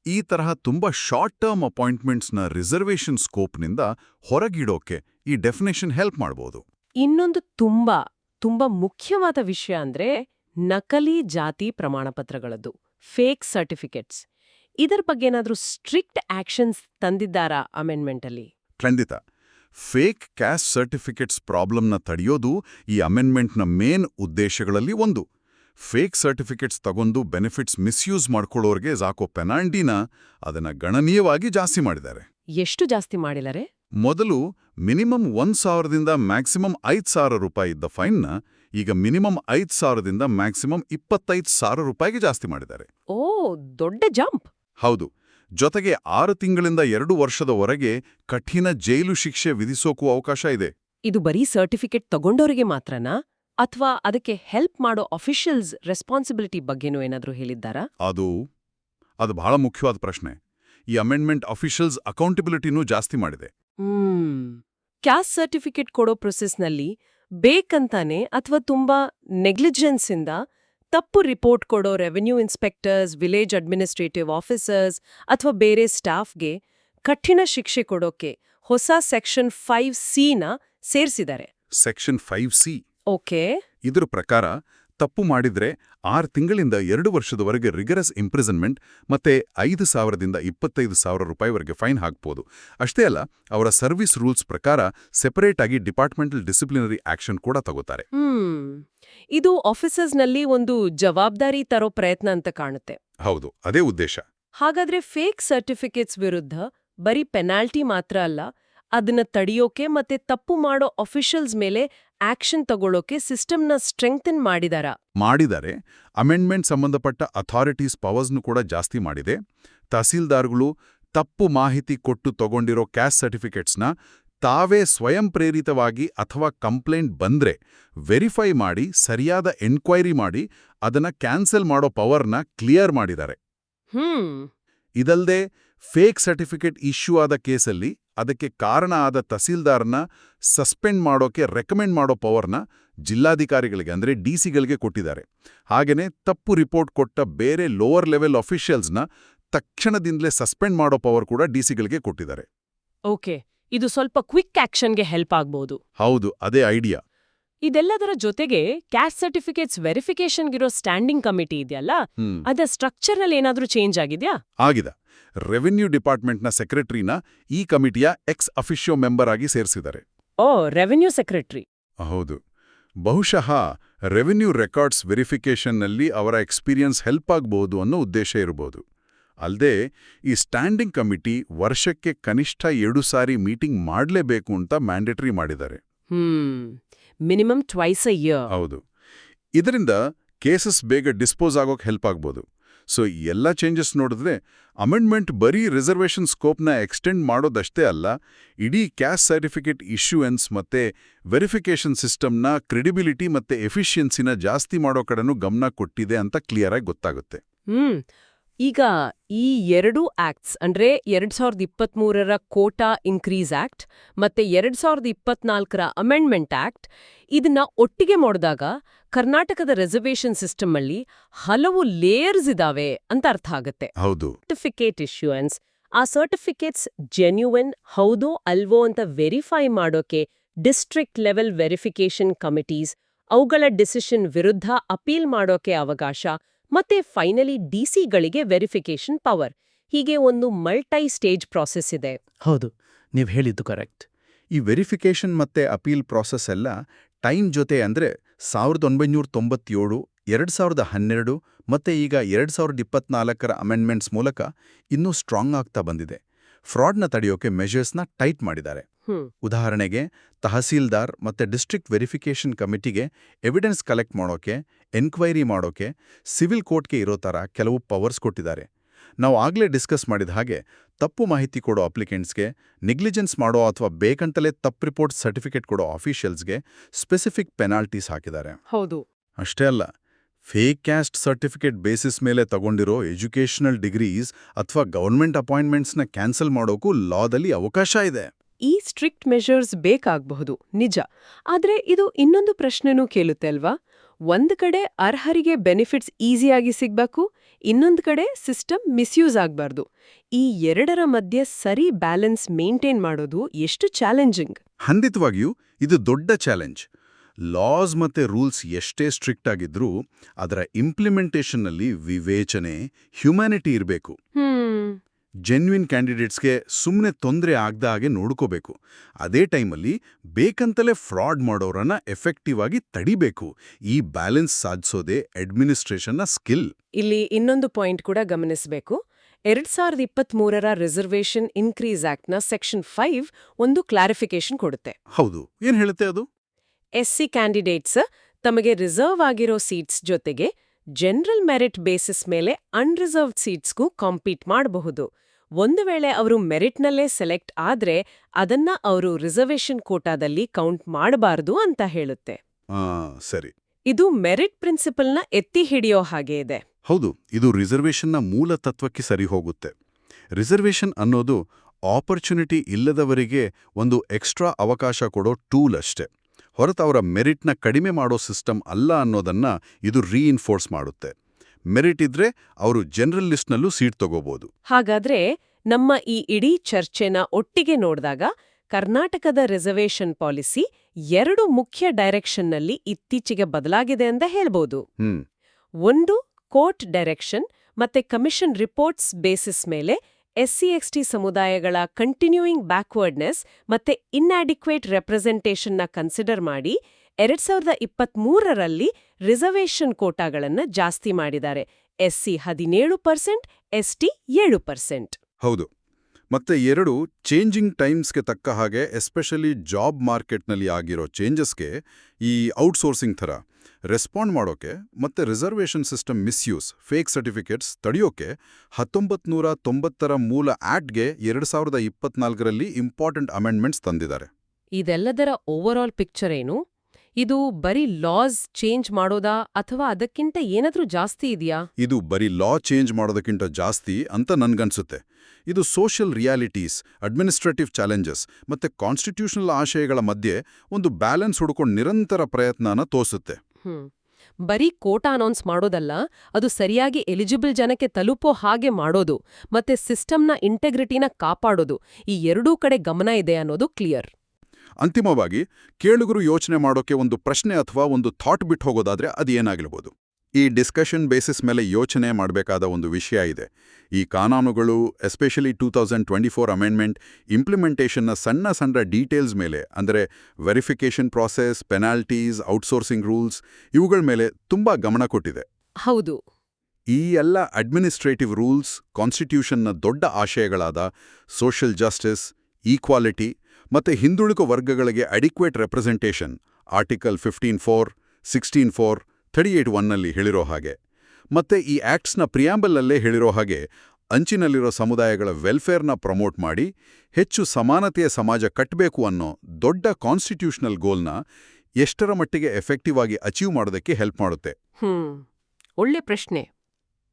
ಈ ತರಹ ತುಂಬಾ ಶಾರ್ಟ್ ಟರ್ಮ್ ಅಪಾಯಿಂಟ್ಮೆಂಟ್ಸ್ನ ರಿಸರ್ವೇಷನ್ ಸ್ಕೋಪ್ನಿಂದ ಹೊರಗಿಡೋಕೆ ಈ ಡೆಫಿನೇಷನ್ ಹೆಲ್ಪ್ ಮಾಡಬಹುದು ಇನ್ನೊಂದು ತುಂಬಾ ತುಂಬಾ ಮುಖ್ಯವಾದ ವಿಷಯ ಅಂದ್ರೆ ನಕಲಿ ಜಾತಿ ಪ್ರಮಾಣಪತ್ರಗಳದ್ದು. ಫೇಕ್ ಸರ್ಟಿಫಿಕೇಟ್ಸ್ ಇದರ ಬಗ್ಗೆ ಏನಾದರೂ ಸ್ಟ್ರಿಕ್ಟ್ ಆಕ್ಷನ್ಸ್ ತಂದಿದ್ದಾರಾ ಅಮೆಂಡ್ಮೆಂಟಲ್ಲಿ? ಖಂಡಿತ. ಫೇಕ್ ಕ್ಯಾಸ್ಟ್ ಸರ್ಟಿಫಿಕೇಟ್ಸ್ ಪ್ರಾಬ್ಲಮ್ನ ತಡೆಯೋದು ಈ ಅಮೆಂಡ್ಮೆಂಟ್ನ ಮೇನ್ ಉದ್ದೇಶಗಳಲ್ಲಿ ಒಂದು. ಫೇಕ್ ಸರ್ಟಿಫಿಕೇಟ್ಸ್ ತಗೊಂಡು ಬೆನಿಫಿಟ್ಸ್ ಮಿಸ್ಯೂಸ್ ಮಾಡ್ಕೊಳ್ಳೋರ್ಗೆ ಸಾಕೋ ಪೆನಾಲ್ಟಿನ ಅದನ್ನ ಗಣನೀಯವಾಗಿ ಜಾಸ್ತಿ ಮಾಡಿದ್ದಾರೆ. ಎಷ್ಟು ಜಾಸ್ತಿ ಮಾಡಿದ್ದಾರೆ ಮೊದಲು ಮಿನಿಮಮ್ ಒಂದ್ ಸಾವಿರದಿಂದ ಮ್ಯಾಕ್ಸಿಮಮ್ ಐದು ಸಾವಿರ ರೂಪಾಯಿ ಇದ್ದ ಫೈನ್ನ ಈಗ ಮಿನಿಮಮ್ ಐದು ಸಾವಿರದಿಂದ ಮ್ಯಾಕ್ಸಿಮಮ್ ಇಪ್ಪತ್ತೈದು ಸಾವಿರ ರೂಪಾಯಿಗೆ ಜಾಸ್ತಿ ಮಾಡಿದ್ದಾರೆ. ಓ ದೊಡ್ಡ ಜಂಪ್. ಹೌದು. ಜೊತೆಗೆ ಆರು ತಿಂಗಳಿಂದ ಎರಡು ವರ್ಷದವರೆಗೆ ಕಠಿಣ ಜೈಲು ಶಿಕ್ಷೆ ವಿಧಿಸೋಕೂ ಅವಕಾಶ ಇದೆ. ಇದು ಬರೀ ಸರ್ಟಿಫಿಕೇಟ್ ತಗೊಂಡವರಿಗೆ ಮಾತ್ರನಾ? ಅಥವಾ ಅದಕ್ಕೆ ಹೆಲ್ಪ್ ಮಾಡೋ ಅಫಿಷಿಯಲ್ಸ್ ರೆಸ್ಪಾನ್ಸಿಬಿಲಿಟಿ ಬಗ್ಗೆನೂ ಏನಾದರೂ ಹೇಳಿದ್ದಾರಾ? ಅದು ಅದು ಬಹಳ ಮುಖ್ಯವಾದ ಪ್ರಶ್ನೆ. ಈ ಅಮೆಂಡ್ಮೆಂಟ್ ಅಫಿಷಿಯಲ್ಸ್ ಅಕೌಂಟಬಿಲಿಟಿನೂ ಜಾಸ್ತಿ ಮಾಡಿದೆ. ಕ್ಯಾಸ್ಟ್ ಸರ್ಟಿಫಿಕೇಟ್ ಕೊಡೋ ಪ್ರೊಸೆಸ್ನಲ್ಲಿ ಬೇಕಂತಾನೆ ಅಥವಾ ತುಂಬಾ ನೆಗ್ಲಿಜೆನ್ಸ್ ಇಂದ ತಪ್ಪು ರಿಪೋರ್ಟ್ ಕೊಡೋ revenue inspectors village administrative officers ಅಥವಾ ಬೇರೆ ಸ್ಟಾಫ್ಗೆ ಕಠಿಣ ಶಿಕ್ಷೆ ಕೊಡೋಕೆ ಹೊಸ ಸೆಕ್ಷನ್ ಫೈವ್ ಸಿನ ಸೇರಿಸಿದ್ದಾರೆ. Section five C? ಓಕೆ. ಇದರ ಪ್ರಕಾರ ತಪ್ಪು ಮಾಡಿದ್ರೆ ಆರು ತಿಂಗಳಿಂದ ಎರಡು ವರ್ಷದವರೆಗೆ ರಿಗರಸ್ ಇಂಪ್ರಿಸನ್ಮೆಂಟ್ ಮತ್ತೆ ಐದು ಸಾವಿರದಿಂದ ಇಪ್ಪತ್ತೈದು ಸಾವಿರ ರೂಪಾಯಿವರೆಗೆ ಫೈನ್ ಹಾಕ್ಬೋದು. ಅಷ್ಟೇ ಅಲ್ಲ ಅವರ ಸರ್ವಿಸ್ ರೂಲ್ಸ್ ಪ್ರಕಾರ ಸೆಪರೇಟ್ ಆಗಿ ಡಿಪಾರ್ಟ್ಮೆಂಟಲ್ ಡಿಸಿಪ್ಲಿನರಿ ಆಕ್ಷನ್ ಕೂಡ ತಗೋತಾರೆ. ಇದು ಆಫೀಸರ್ಸ್ನಲ್ಲಿ ಒಂದು ಜವಾಬ್ದಾರಿ ತರೋ ಪ್ರಯತ್ನ ಅಂತ ಕಾಣುತ್ತೆ. ಹೌದು ಅದೇ ಉದ್ದೇಶ. ಹಾಗಾದ್ರೆ ಫೇಕ್ ಸರ್ಟಿಫಿಕೇಟ್ಸ್ ವಿರುದ್ಧ ಬರೀ ಪೆನಾಲ್ಟಿ ಮಾತ್ರ ಅಲ್ಲ ಅದನ್ನ ತಡೆಯೋಕೆ ಮತ್ತೆ ತಪ್ಪು ಮಾಡೋ ಅಫಿಷಿಯಲ್ಸ್ ಮೇಲೆ ಆಕ್ಷನ್ ತಗೊಳ್ಳೋಕೆ ಸಿಸ್ಟಮ್ನ ಸ್ಟ್ರೆಂಗ್ತನ್ ಮಾಡಿದಾರ. ಮಾಡಿದರೆ ಅಮೆಂಡ್ಮೆಂಟ್ ಸಂಬಂಧಪಟ್ಟ ಅಥಾರಿಟೀಸ್ ಪವರ್ಸ್ನು ಕೂಡ ಜಾಸ್ತಿ ಮಾಡಿದೆ. ತಹಸೀಲ್ದಾರ್ಗಳು ತಪ್ಪು ಮಾಹಿತಿ ಕೊಟ್ಟು ತಗೊಂಡಿರೋ ಕ್ಯಾಸ್ಟ್ ಸರ್ಟಿಫಿಕೇಟ್ಸ್ನ ತಾವೇ ಸ್ವಯಂ ಪ್ರೇರಿತವಾಗಿ ಅಥವಾ ಕಂಪ್ಲೇಂಟ್ ಬಂದ್ರೆ ವೆರಿಫೈ ಮಾಡಿ ಸರಿಯಾದ ಎನ್ಕ್ವೈರಿ ಮಾಡಿ ಅದನ್ನ ಕ್ಯಾನ್ಸಲ್ ಮಾಡೋ ಪವರ್ನ ಕ್ಲಿಯರ್ ಮಾಡಿದ್ದಾರೆ ಇದಲ್ದೆ ಫೇಕ್ ಸರ್ಟಿಫಿಕೇಟ್ ಇಶ್ಯೂ ಆದ ಕೇಸಲ್ಲಿ ಅದಕ್ಕೆ ಕಾರಣ ಆದ ತಹಸೀಲ್ದಾರ್ನ ಸಸ್ಪೆಂಡ್ ಮಾಡೋಕೆ ರೆಕಮೆಂಡ್ ಮಾಡೋ ಪವರ್ನ ಜಿಲ್ಲಾಧಿಕಾರಿಗಳಿಗೆ ಅಂದ್ರೆ ಡಿಸಿಗಳಿಗೆ ಕೊಟ್ಟಿದ್ದಾರೆ. ಹಾಗೆಯೇ ತಪ್ಪು ರಿಪೋರ್ಟ್ ಕೊಟ್ಟ ಬೇರೆ ಲೋವರ್ ಲೆವೆಲ್ ಅಫಿಷಿಯಲ್ಸ್ನ ತಕ್ಷಣದಿಂದಲೇ ಸಸ್ಪೆಂಡ್ ಮಾಡೋ ಪವರ್ ಕೂಡ ಡಿ ಸಿಗಳಿಗೆ ಕೊಟ್ಟಿದ್ದಾರೆ. ಓಕೆ ಇದು ಸ್ವಲ್ಪ ಕ್ವಿಕ್ ಆಕ್ಷನ್ಗೆ ಹೆಲ್ಪ್ ಆಗ್ಬೋದು. ಹೌದು ಅದೇ ಐಡಿಯಾ. ಇದೆಲ್ಲದರ ಜೊತೆಗೆ ಕ್ಯಾಸ್ಟ್ ಸರ್ಟಿಫಿಕೇಟ್ಸ್ ವೆರಿಫಿಕೇಶನ್ಗಿರೋ ಸ್ಟ್ಯಾಂಡಿಂಗ್ ಕಮಿಟಿ ಇದೆಯಲ್ಲ? ಅದರ ಸ್ಟ್ರಕ್ಚರ್ನಲ್ಲಿ ಏನಾದರೂ ಚೇಂಜ್ ಆಗಿದ್ಯಾ? ಆಗಿದೆ. ರೆವೆನ್ಯೂ ಡಿಪಾರ್ಟ್ಮೆಂಟ್ನ ಸೆಕ್ರೆಟರಿನ ಈ ಕಮಿಟಿಯ ಎಕ್ಸ್ ಅಫಿಷಿಯೋ ಮೆಂಬರ್ ಆಗಿ ಸೇರಿಸಿದ್ದಾರೆ. ಓ ರೆವೆನ್ಯೂ ಸೆಕ್ರೆಟರಿ ಹೌದು. ಬಹುಶಃ ರೆವೆನ್ಯೂ ರೆಕಾರ್ಡ್ಸ್ ವೆರಿಫಿಕೇಷನ್ನಲ್ಲಿ ಅವರ ಎಕ್ಸ್ಪೀರಿಯನ್ಸ್ ಹೆಲ್ಪ್ ಆಗಬಹುದು ಅನ್ನೋ ಉದ್ದೇಶ ಇರಬಹುದು ಅಲ್ಲದೆ ಈ ಸ್ಟ್ಯಾಂಡಿಂಗ್ ಕಮಿಟಿ ವರ್ಷಕ್ಕೆ ಕನಿಷ್ಠ ಎರಡು ಸಾರಿ ಮೀಟಿಂಗ್ ಮಾಡಲೇಬೇಕು ಅಂತ ಮ್ಯಾಂಡೇಟರಿ ಮಾಡಿದ್ದಾರೆ. Minimum twice a year. ಹೌದು. ಇದರಿಂದ ಕೇಸಸ್ ಬೇಗ ಡಿಸ್ಪೋಸ್ ಆಗೋಕೆ ಹೆಲ್ಪ್ ಆಗ್ಬೋದು. ಸೊ ಎಲ್ಲ ಚೇಂಜಸ್ ನೋಡಿದ್ರೆ ಅಮೆಂಡ್ಮೆಂಟ್ ಬರೀ ರಿಸರ್ವೇಷನ್ ಸ್ಕೋಪ್ನ ಎಕ್ಸ್ಟೆಂಡ್ ಮಾಡೋದಷ್ಟೇ ಅಲ್ಲ ಇಡೀ ಕ್ಯಾಸ್ಟ್ ಸರ್ಟಿಫಿಕೇಟ್ ಇಶ್ಯೂಯನ್ಸ್ ಮತ್ತು ವೆರಿಫಿಕೇಷನ್ ಸಿಸ್ಟಮ್ನ ಕ್ರೆಡಿಬಿಲಿಟಿ ಮತ್ತು ಎಫಿಷಿಯನ್ಸಿನ ಜಾಸ್ತಿ ಮಾಡೋ ಕಡೆನೂ ಗಮನ ಕೊಟ್ಟಿದೆ ಅಂತ ಕ್ಲಿಯರಾಗಿ ಗೊತ್ತಾಗುತ್ತೆ. ಹ್ಮ್. ಈಗ ಈ ಎರಡು ಆಕ್ಟ್ಸ್ ಅಂದ್ರೆ ಎರಡ್ ಸಾವಿರದ ಇಪ್ಪತ್ತ್ಮೂರರ ಕೋಟಾ ಇನ್ಕ್ರೀಸ್ ಆಕ್ಟ್ ಮತ್ತೆ ಎರಡ್ ಸಾವಿರದ ಇಪ್ಪತ್ನಾಲ್ಕರ ಅಮೆಂಡ್ಮೆಂಟ್ ಆಕ್ಟ್ ಇದನ್ನ ಒಟ್ಟಿಗೆ ಮಾಡಿದಾಗ ಕರ್ನಾಟಕದ ರಿಸರ್ವೇಷನ್ ಸಿಸ್ಟಮ್ ಅಲ್ಲಿ ಹಲವು ಲೇಯರ್ಸ್ ಇದಾವೆ ಅಂತ ಅರ್ಥ ಆಗುತ್ತೆ. ಹೌದು. ಸರ್ಟಿಫಿಕೇಟ್ ಇಶ್ಯೂಯನ್ಸ್ ಆ ಸರ್ಟಿಫಿಕೇಟ್ಸ್ ಜೆನ್ಯುವನ್ ಹೌದೋ ಅಲ್ವೋ ಅಂತ ವೆರಿಫೈ ಮಾಡೋಕೆ ಡಿಸ್ಟ್ರಿಕ್ಟ್ ಲೆವೆಲ್ ವೆರಿಫಿಕೇಷನ್ ಕಮಿಟೀಸ್ ಅವುಗಳ ಡಿಸಿಷನ್ ವಿರುದ್ಧ ಅಪೀಲ್ ಮಾಡೋಕೆ ಅವಕಾಶ ಮತ್ತೆ ಫೈನಲಿ ಡಿಸಿಗಳಿಗೆ ವೆರಿಫಿಕೇಶನ್ ಪವರ್. ಹೀಗೆ ಒಂದು ಮಲ್ಟೈ ಸ್ಟೇಜ್ ಪ್ರಾಸೆಸ್ ಇದೆ. ಹೌದು, ನೀವು ಹೇಳಿದ್ದು ಕರೆಕ್ಟ್. ಈ ವೆರಿಫಿಕೇಷನ್ ಮತ್ತೆ ಅಪೀಲ್ ಪ್ರಾಸೆಸ್ ಎಲ್ಲ ಟೈಮ್ ಜೊತೆ ಅಂದ್ರೆ ಸಾವಿರದ ಒಂಬೈನೂರ ತೊಂಬತ್ತೇಳು, ಎರಡು ಸಾವಿರದ ಹನ್ನೆರಡು ಮತ್ತೆ ಈಗ ಎರಡ್ ಸಾವಿರದ ಇಪ್ಪತ್ನಾಲ್ಕರ ಅಮೆಂಡ್ಮೆಂಟ್ಸ್ ಮೂಲಕ ಇನ್ನೂ ಸ್ಟ್ರಾಂಗ್ ಆಗ್ತಾ ಬಂದಿದೆ. ಫ್ರಾಡ್ನ ತಡೆಯೋಕೆ ಮೆಷರ್ಸ್ನ ಟೈಟ್ ಮಾಡಿದ್ದಾರೆ. ಉದಾಹರಣೆಗೆ ತಹಸೀಲ್ದಾರ್ ಮತ್ತೆ ಡಿಸ್ಟ್ರಿಕ್ಟ್ ವೆರಿಫಿಕೇಷನ್ ಕಮಿಟಿಗೆ ಎವಿಡೆನ್ಸ್ ಕಲೆಕ್ಟ್ ಮಾಡೋಕೆ ಎನ್ಕ್ವೈರಿ ಮಾಡೋಕೆ ಸಿವಿಲ್ ಕೋರ್ಟ್ಗೆ ಇರೋ ಥರ ಕೆಲವು ಪವರ್ಸ್ ಕೊಟ್ಟಿದ್ದಾರೆ. ನಾವು ಆಗಲೇ ಡಿಸ್ಕಸ್ ಮಾಡಿದ ಹಾಗೆ ತಪ್ಪು ಮಾಹಿತಿ ಕೊಡೋ ಅಪ್ಲಿಕೆಂಟ್ಸ್ಗೆ ನೆಗ್ಲಿಜೆನ್ಸ್ ಮಾಡೋ ಅಥವಾ ಬೇಕಂತಲೇ ತಪ್ಪು ರಿಪೋರ್ಟ್ ಸರ್ಟಿಫಿಕೇಟ್ ಕೊಡೋ ಆಫೀಷಿಯಲ್ಸ್ಗೆ ಸ್ಪೆಸಿಫಿಕ್ ಪೆನಾಲ್ಟೀಸ್ ಹಾಕಿದ್ದಾರೆ. ಹೌದು. ಅಷ್ಟೇ ಅಲ್ಲ ಫೇಕ್ ಕ್ಯಾಸ್ಟ್ ಸರ್ಟಿಫಿಕೇಟ್ ಬೇಸಿಸ್ ಮೇಲೆ ತಗೊಂಡಿರೋ ಎಜುಕೇಷನಲ್ ಡಿಗ್ರೀಸ್ ಅಥವಾ ಗವರ್ಮೆಂಟ್ ಅಪಾಯಿಂಟ್ಮೆಂಟ್ಸ್ನ ಕ್ಯಾನ್ಸಲ್ ಮಾಡೋಕ್ಕೂ ಲಾದಲ್ಲಿ ಅವಕಾಶ ಇದೆ. ಈ ಸ್ಟ್ರಿಕ್ಟ್ ಮೆಷರ್ಸ್ ಬೇಕಾಗಬಹುದು ನಿಜ. ಆದ್ರೆ ಇದು ಇನ್ನೊಂದು ಪ್ರಶ್ನೆನೂ ಕೇಳುತ್ತೆ ಅಲ್ವಾ? ಒಂದು ಕಡೆ ಅರ್ಹರಿಗೆ ಬೆನಿಫಿಟ್ಸ್ ಈಸಿಯಾಗಿ ಸಿಗ್ಬೇಕು ಇನ್ನೊಂದು ಕಡೆ ಸಿಸ್ಟಮ್ ಮಿಸ್ಯೂಸ್ ಆಗಬಾರ್ದು. ಈ ಎರಡರ ಮಧ್ಯೆ ಸರಿ ಬ್ಯಾಲೆನ್ಸ್ ಮೇಂಟೈನ್ ಮಾಡೋದು ಎಷ್ಟು ಚಾಲೆಂಜಿಂಗ್? ಖಂಡಿತವಾಗಿಯೂ ಇದು ದೊಡ್ಡ ಚಾಲೆಂಜ್. ಲಾಸ್ ಮತ್ತೆ ರೂಲ್ಸ್ ಎಷ್ಟೇ ಸ್ಟ್ರಿಕ್ಟ್ ಆಗಿದ್ರೂ ಅದರ ಇಂಪ್ಲಿಮೆಂಟೇಷನ್ನಲ್ಲಿ ವಿವೇಚನೆ ಹ್ಯುಮ್ಯಾನಿಟಿ ಇರಬೇಕು. ಜೆನ್ವಿನ್ ಕ್ಯಾಂಡಿಡೇಟ್ಸ್ಗೆ ಸುಮ್ಮನೆ ತೊಂದರೆ ಆಗದ ಹಾಗೆ ನೋಡ್ಕೋಬೇಕು. ಅದೇ ಟೈಮಲ್ಲಿ ಬೇಕಂತಲೇ ಫ್ರಾಡ್ ಮಾಡೋರನ್ನ ಎಫೆಕ್ಟಿವ್ ಆಗಿ ತಡಿಬೇಕು. ಈ ಬ್ಯಾಲೆನ್ಸ್ ಸಾಧಿಸೋದೇ ಅಡ್ಮಿನಿಸ್ಟ್ರೇಷನ್ನ ಸ್ಕಿಲ್ ಇಲ್ಲಿ ಇನ್ನೊಂದು ಪಾಯಿಂಟ್ ಕೂಡ ಗಮನಿಸಬೇಕು. ಎರಡ್ ಸಾವಿರದ ಇಪ್ಪತ್ಮೂರರ ರಿಸರ್ವೇಷನ್ ಇನ್ಕ್ರೀಸ್ ಆಕ್ಟ್ನ ಸೆಕ್ಷನ್ ಫೈವ್ ಒಂದು ಕ್ಲಾರಿಫಿಕೇಶನ್ ಕೊಡುತ್ತೆ. ಹೌದು. ಏನ್ ಹೇಳುತ್ತೆ ಅದು? ಎಸ್ಸಿ ಕ್ಯಾಂಡಿಡೇಟ್ಸ್ ತಮಗೆ ರಿಸರ್ವ್ ಆಗಿರೋ ಸೀಟ್ಸ್ ಜೊತೆಗೆ ಜನರಲ್ ಮೆರಿಟ್ ಬೇಸಿಸ್ ಮೇಲೆ ಅನ್ರಿಸರ್ವ್ಡ್ ಸೀಟ್ಸ್ಗೂ ಕಾಂಪೀಟ್ ಮಾಡಬಹುದು. ಒಂದು ವೇಳೆ ಅವರು ಮೆರಿಟ್ನಲ್ಲೇ ಸೆಲೆಕ್ಟ್ ಆದ್ರೆ ಅದನ್ನ ಅವರು ರಿಸರ್ವೇಷನ್ ಕೋಟಾದಲ್ಲಿ ಕೌಂಟ್ ಮಾಡಬಾರದು ಅಂತ ಹೇಳುತ್ತೆ. ಆ, ಸರಿ. ಇದು ಮೆರಿಟ್ ಪ್ರಿನ್ಸಿಪಲ್ನ ಎತ್ತಿ ಹಿಡಿಯೋ ಹಾಗೆ ಇದೆ. ಹೌದು ಇದು ರಿಸರ್ವೇಷನ್ನ ಮೂಲ ತತ್ವಕ್ಕೆ ಸರಿ ಹೋಗುತ್ತೆ. ರಿಸರ್ವೇಷನ್ ಅನ್ನೋದು ಆಪರ್ಚುನಿಟಿ ಇಲ್ಲದವರಿಗೆ ಒಂದು ಎಕ್ಸ್ಟ್ರಾ ಅವಕಾಶ ಕೊಡೋ ಟೂಲ್ ಅಷ್ಟೆ. ಹೊರತು ಅವರ ಮೆರಿಟ್ನ ಕಡಿಮೆ ಮಾಡೋ ಸಿಸ್ಟಮ್ ಅಲ್ಲ ಅನ್ನೋದನ್ನ ಇದು ರೀಇನ್ಫೋರ್ಸ್ ಮಾಡುತ್ತೆ. ಮೆರಿಟ್ ಇದ್ರೆ ಅವರು ಜನರಲ್ ಲಿಸ್ಟ್ನಲ್ಲೂ ಸೀಟ್ ತಗೋಬಹುದು ಹಾಗಾದ್ರೆ ನಮ್ಮ ಈ ಇಡೀ ಚರ್ಚೆನ ಒಟ್ಟಿಗೆ ನೋಡಿದಾಗ ಕರ್ನಾಟಕದ ರಿಸರ್ವೇಷನ್ ಪಾಲಿಸಿ ಎರಡು ಮುಖ್ಯ ಡೈರೆಕ್ಷನ್ನಲ್ಲಿ ಇತ್ತೀಚೆಗೆ ಬದಲಾಗಿದೆ ಅಂತ ಹೇಳ್ಬೋದು. ಒಂದು ಕೋರ್ಟ್ ಡೈರೆಕ್ಷನ್ ಮತ್ತೆ ಕಮಿಷನ್ ರಿಪೋರ್ಟ್ಸ್ ಬೇಸಿಸ್ ಮೇಲೆ ಎಸ್ಸಿ ಎಕ್ಸ್ಟಿ ಸಮುದಾಯಗಳ ಕಂಟಿನ್ಯೂಯಿಂಗ್ ಬ್ಯಾಕ್ವರ್ಡ್ನೆಸ್ ಮತ್ತೆ ಇನ್ಆಡಿಕ್ವೇಟ್ ರೆಪ್ರೆಸೆಂಟೇಷನ್ನ ಕನ್ಸಿಡರ್ ಮಾಡಿ ಎರಡ್ ಸಾವಿರದ ಇಪ್ಪತ್ಮೂರರಲ್ಲಿ ರಿಸರ್ವೇಷನ್ ಕೋಟಾಗಳನ್ನ ಜಾಸ್ತಿ ಮಾಡಿದ್ದಾರೆ. ಎಸ್ಸಿ ಹದಿನೇಳು ಪರ್ಸೆಂಟ್ ಎಸ್ಟಿ ಏಳು ಪರ್ಸೆಂಟ್ ಹೌದು. ಮತ್ತೆ ಎರಡು ಚೇಂಜಿಂಗ್ ಟೈಮ್ಸ್ಗೆ ತಕ್ಕ ಹಾಗೆ ಎಸ್ಪೆಷಲಿ ಜಾಬ್ ಮಾರ್ಕೆಟ್ನಲ್ಲಿ ಆಗಿರೋ ಚೇಂಜಸ್ಗೆ ಈ ಔಟ್ಸೋರ್ಸಿಂಗ್ ಥರ ರೆಸ್ಪಾಂಡ್ ಮಾಡೋಕೆ ಮತ್ತು reservation system misuse fake certificates ತಡೆಯೋಕೆ ಹತ್ತೊಂಬತ್ತು ನೂರ ತೊಂಬತ್ತರ ಮೂಲ ಆ್ಯಕ್ಟ್ಗೆ ಎರಡು ಸಾವಿರದ ಇಪ್ಪತ್ನಾಲ್ಕರಲ್ಲಿ ಇಂಪಾರ್ಟೆಂಟ್ ಅಮೆಂಡ್ಮೆಂಟ್ಸ್ ತಂದಿದ್ದಾರೆ. ಇದೆಲ್ಲದರ ಓವರಾಲ್ ಪಿಕ್ಚರ್ ಏನು? ಇದು ಬರೀ ಲಾಸ್ ಚೇಂಜ್ ಮಾಡೋದಾ ಅಥವಾ ಅದಕ್ಕಿಂತ ಏನಾದರೂ ಜಾಸ್ತಿ ಇದೆಯಾ? ಇದು ಬರೀ ಲಾ ಚೇಂಜ್ ಮಾಡೋದಕ್ಕಿಂತ ಜಾಸ್ತಿ ಅಂತ ನನ್ಗನ್ಸುತ್ತೆ. ಇದು ಸೋಷಿಯಲ್ ರಿಯಾಲಿಟೀಸ್ ಅಡ್ಮಿನಿಸ್ಟ್ರೇಟಿವ್ ಚಾಲೆಂಜಸ್ ಮತ್ತೆ ಕಾನ್ಸ್ಟಿಟ್ಯೂಷನಲ್ ಆಶಯಗಳ ಮಧ್ಯೆ ಒಂದು ಬ್ಯಾಲೆನ್ಸ್ ಹುಡುಕೊಂಡು ನಿರಂತರ ಪ್ರಯತ್ನನ ತೋರಿಸುತ್ತೆ. ಬರೀ ಕೋಟ ಅನೌನ್ಸ್ ಮಾಡೋದಲ್ಲ ಅದು ಸರಿಯಾಗಿ ಎಲಿಜಿಬಲ್ ಜನಕ್ಕೆ ತಲುಪೋ ಹಾಗೆ ಮಾಡೋದು ಮತ್ತೆ ಸಿಸ್ಟಮ್ನ ಇಂಟೆಗ್ರಿಟಿನ ಕಾಪಾಡೋದು ಈ ಎರಡೂ ಕಡೆ ಗಮನ ಇದೆ ಅನ್ನೋದು ಕ್ಲಿಯರ್ ಅಂತಿಮವಾಗಿ ಕೇಳುಗರು ಯೋಚನೆ ಮಾಡೋಕೆ ಒಂದು ಪ್ರಶ್ನೆ ಅಥವಾ ಒಂದು ಥಾಟ್ ಬಿಟ್ಟು ಹೋಗೋದಾದ್ರೆ ಅದು ಏನಾಗಿರ್ಬೋದು ಈ ಡಿಸ್ಕಷನ್ ಬೇಸಿಸ್ ಮೇಲೆ ಯೋಚನೆ ಮಾಡಬೇಕಾದ ಒಂದು ವಿಷಯ ಇದೆ. ಈ ಕಾನೂನುಗಳು especially two thousand twenty four amendment ಇಂಪ್ಲಿಮೆಂಟೇಷನ್ನ ಸಣ್ಣ ಸಣ್ಣ ಡೀಟೇಲ್ಸ್ ಮೇಲೆ ಅಂದರೆ verification process penalties outsourcing rules ಇವುಗಳ ಮೇಲೆ ತುಂಬ ಗಮನ ಕೊಟ್ಟಿದೆ. ಹೌದು. ಈ ಎಲ್ಲ ಅಡ್ಮಿನಿಸ್ಟ್ರೇಟಿವ್ ರೂಲ್ಸ್ ಕಾನ್ಸ್ಟಿಟ್ಯೂಷನ್ನ ದೊಡ್ಡ ಆಶಯಗಳಾದ ಸೋಷಿಯಲ್ ಜಸ್ಟಿಸ್ ಈಕ್ವಾಲಿಟಿ ಮತ್ತೆ ಹಿಂದುಳಿಕ ವರ್ಗಗಳಿಗೆ adequate representation article fifteen four sixteen four thirty eight ಒನ್ನಲ್ಲಿ ಹೇಳಿರೋ ಹಾಗೆ. ಮತ್ತೆ ಈ ಆ್ಯಕ್ಟ್ಸ್ನ ಪ್ರಿಯಾಂಬಲಲ್ಲೇ ಹೇಳಿರೋ ಹಾಗೆ ಅಂಚಿನಲ್ಲಿರೋ ಸಮುದಾಯಗಳ ವೆಲ್ಫೇರ್ನ ಪ್ರಮೋಟ್ ಮಾಡಿ ಹೆಚ್ಚು ಸಮಾನತೆಯ ಸಮಾಜ ಕಟ್ಟಬೇಕು ಅನ್ನೋ ದೊಡ್ಡ ಕಾನ್ಸ್ಟಿಟ್ಯೂಷನಲ್ ಗೋಲ್ನ ಎಷ್ಟರ ಮಟ್ಟಿಗೆ ಎಫೆಕ್ಟಿವ್ ಆಗಿ ಅಚೀವ್ ಮಾಡೋದಕ್ಕೆ ಹೆಲ್ಪ್ ಮಾಡುತ್ತೆ. ಒಳ್ಳೆ ಪ್ರಶ್ನೆ.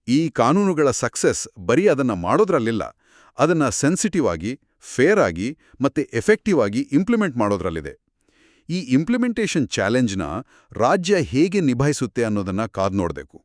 ಈ ಕಾನೂನುಗಳ ಸಕ್ಸೆಸ್ ಬರೀ ಅದನ್ನ ಮಾಡೋದ್ರಲ್ಲಿಲ್ಲ ಅದನ್ನ ಸೆನ್ಸಿಟಿವ್ ಆಗಿ ಫೇರ್ ಆಗಿ ಮತ್ತೆ ಎಫೆಕ್ಟಿವ್ ಆಗಿ ಇಂಪ್ಲಿಮೆಂಟ್ ಮಾಡೋದ್ರಲ್ಲಿದೆ. ಈ ಇಂಪ್ಲಿಮೆಂಟೇಷನ್ ಚಾಲೆಂಜ್ನ ರಾಜ್ಯ ಹೇಗೆ ನಿಭಾಯಿಸುತ್ತೆ ಅನ್ನೋದನ್ನ ಕಾದ್ ನೋಡ್ಬೇಕು